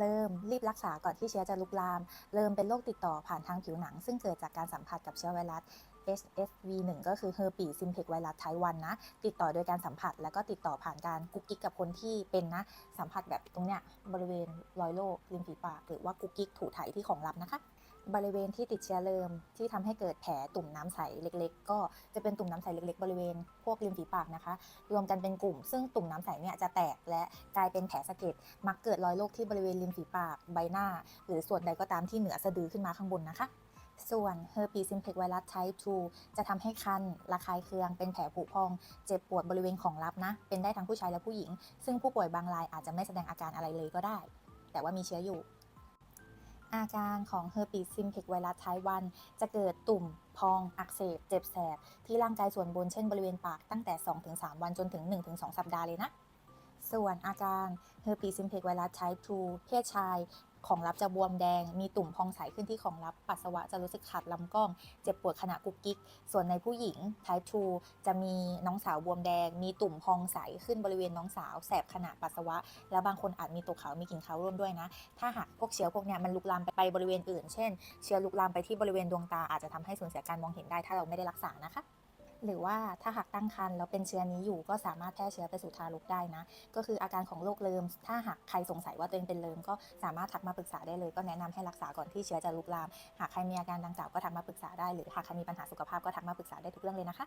เริ่มรีบรักษาก่อนที่เชื้อจะลุกลาม เริ่มเป็นโรคติดต่อผ่านทางผิวหนัง ซึ่งเกิดจากการสัมผัสกับเชื้อไวรัส HSV1 ก็คือ herpes simplex ไวรัสไทป์1นะ ติดต่อโดยการสัมผัส แล้วก็ติดต่อผ่านการกุ๊กกิ๊กกับคนที่เป็นนะ สัมผัสแบบตรงเนี้ยบริเวณรอยโรคริมฝีปาก หรือว่ากุ๊กกิ๊กถูไถที่ของลับนะคะ บริเวณที่ติดเชื้อเริ่มที่ทำให้เกิดแผลตุ่มน้ำใสเล็ก ๆ ก็จะเป็นตุ่มน้ำใสเล็ก ๆ บริเวณพวกริมฝีปากนะคะ รวมกันเป็นกลุ่ม ซึ่งตุ่มน้ำใสเนี่ยจะแตกและกลายเป็นแผลสะเก็ดมักเกิดรอยโรคที่บริเวณริมฝีปากใบหน้า หรือส่วนใดก็ตามที่เหนือสะดือขึ้นมาข้างบนนะคะ ส่วน herpes simplex ไวรัส type 2 จะทำให้คัน ระคายเคือง เป็นแผลผุพอง เจ็บปวดบริเวณของลับนะ เป็นได้ทั้งผู้ชายและผู้หญิง ซึ่งผู้ป่วยบางรายอาจจะไม่แสดงอาการอะไรเลยก็ได้ แต่ว่ามีเชื้ออยู่ อาการของ herpes simplex ไวรัส type 1 จะเกิดตุ่มพอง อักเสบ เจ็บแสบ ที่ร่างกายส่วนบน เช่นบริเวณปาก ตั้งแต่ 2-3 วันจนถึง 1-2 สัปดาห์เลยนะ ส่วนอาการ herpes simplex ไวรัส type 2เพศชายของลับจะบวมแดง มีตุ่มพองใสขึ้นที่ของลับ ปัสสาวะจะรู้สึกขัดลำกล้อง เจ็บปวดขณะกุกกิ๊กส่วนในผู้หญิง type 2 จะมีน้องสาวบวมแดง มีตุ่มพองใสขึ้นบริเวณน้องสาว แสบขณะปัสสาวะ แล้วบางคนอาจมีตกขาวมีกลิ่นขาวร่วมด้วยนะ ถ้าหากพวกเชื้อพวกเนี้ยมันลุกลามไปบริเวณอื่น เช่น เชื้อลุกลามไปที่บริเวณดวงตาอาจจะทำให้สูญเสียการมองเห็นได้ ถ้าเราไม่ได้รักษานะคะ หรือว่าถ้าหากตั้งครรภ์แล้วเป็นเชื้อนี้อยู่ก็สามารถแพร่เชื้อไปสู่ทารกได้นะ ก็คืออาการของโรคเลิมถ้าหากใครสงสัยว่าตัวเองเป็นเลิมก็สามารถทักมาปรึกษาได้เลย ก็แนะนำให้รักษาก่อนที่เชื้อจะลุกลาม หากใครมีอาการดังกล่าวก็ทักมาปรึกษาได้หรือหากใครมีปัญหาสุขภาพก็ทักมาปรึกษาได้ทุกเรื่องเลยนะคะ